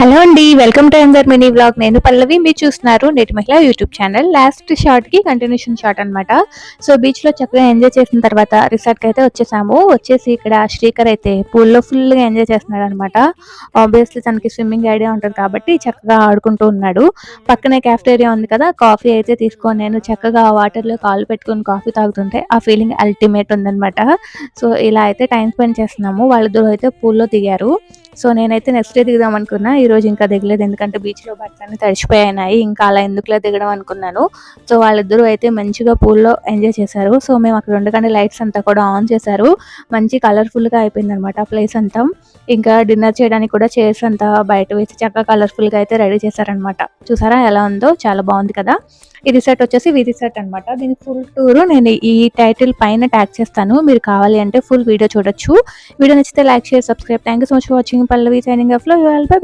Hello అండి welcome to ఎంజర్ mini blog. నేను పల్లవి మీరు చూస్తున్నారు నేటి మహిళ యూట్యూబ్ ఛానల్. లాస్ట్ షార్ట్కి కంటిన్యూషన్ షార్ట్ అన్నమాట. సో బీచ్లో చక్కగా ఎంజాయ్ చేసిన తర్వాత రిసార్ట్కి అయితే వచ్చేసాము. వచ్చేసి ఇక్కడ శ్రీకర్ అయితే పూల్లో ఫుల్గా ఎంజాయ్ చేస్తున్నాడు అనమాట ఆబ్వియస్లీ తనకి స్విమ్మింగ్ ఐడియా ఉంటుంది కాబట్టి చక్కగా ఆడుకుంటూ ఉన్నాడు. పక్కనే క్యాఫ్టేరియా ఉంది కదా కాఫీ అయితే తీసుకొని నేను చక్కగా వాటర్లో కాలు పెట్టుకొని కాఫీ తాగుతుంటే ఆ ఫీలింగ్ అల్టిమేట్ ఉందన్నమాట. సో ఇలా అయితే టైం స్పెండ్ చేస్తున్నాము. వాళ్ళిద్దరూ అయితే పూల్లో దిగారు. సో నేనైతే నెక్స్ట్ డే దిగుదాం అనుకున్నా. ఈ రోజు ఇంకా దిగలేదు. ఎందుకంటే బీచ్లో బట్టలన్నీ తడిచిపోయినాయి. ఇంకా అలా ఎందుకులా దిగడం అనుకున్నాను. సో వాళ్ళిద్దరూ అయితే మంచిగా పూల్లో ఎంజాయ్ చేశారు. సో మేము అక్కడ ఉండగానే లైట్స్ అంతా కూడా ఆన్ చేశారు. మంచి కలర్ఫుల్గా అయిపోయింది అనమాట ప్లేస్ అంతా. ఇంకా డిన్నర్ చేయడానికి కూడా చైర్స్ అంతా బయట వేసి చక్కగా కలర్ఫుల్గా అయితే రెడీ చేశారనమాట చూసారా ఎలా ఉందో? చాలా బాగుంది కదా? ఈ రిసార్ట్ వచ్చేసి వి రిసార్ట్ అనమాట దీని ఫుల్ టూర్ నేను ఈ టైటిల్ పైన ట్యాగ్ చేస్తాను. మీరు కావాలి అంటే ఫుల్ వీడియో చూడొచ్చు. వీడియో నచ్చితే like share subscribe thank you so much for watching Pallavi signing ఆఫ్లో. బై